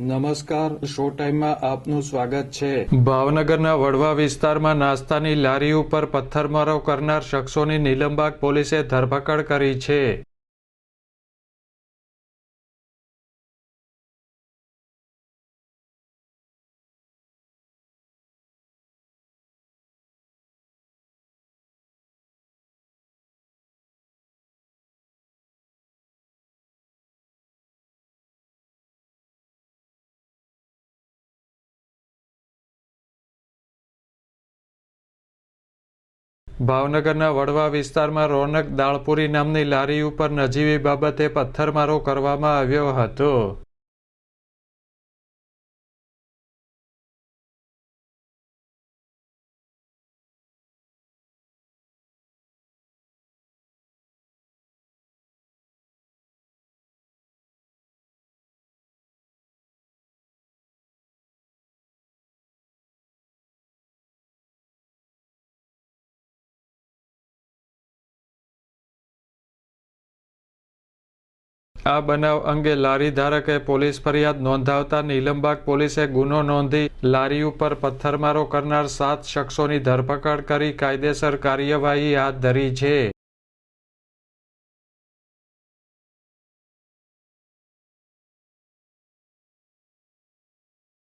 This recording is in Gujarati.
નમસ્કાર, શો ટાઈમમાં આપનું સ્વાગત છે. ભાવનગરના વડવા વિસ્તારમાં નાસ્તાની લારી ઉપર પથ્થરમારો કરનાર શખ્સોની નીલમબાગ પોલીસે ધરપકડ કરી છે. ભાવનગરના વડવા વિસ્તારમાં રોનક દાળપુરી નામની લારી ઉપર નજીવી બાબતે પથ્થરમારો કરવામાં આવ્યો હતો. આ બનાવ અંગે લારી ધારકે પોલીસ ફરિયાદ નોંધાવતા નીલમબાગ પોલીસે ગુનો નોંધી લારી ઉપર પથ્થરમારો કરનાર સાત શખ્સોની ધરપકડ કરી કાયદેસર કાર્યવાહી હાથ ધરી છે.